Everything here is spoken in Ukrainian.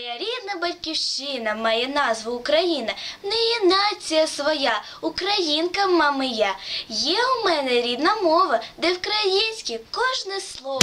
Моя рідна батьківщина має назву Україна. В неї нація своя, Українка, мами я. Є у мене рідна мова, де українське кожне слово.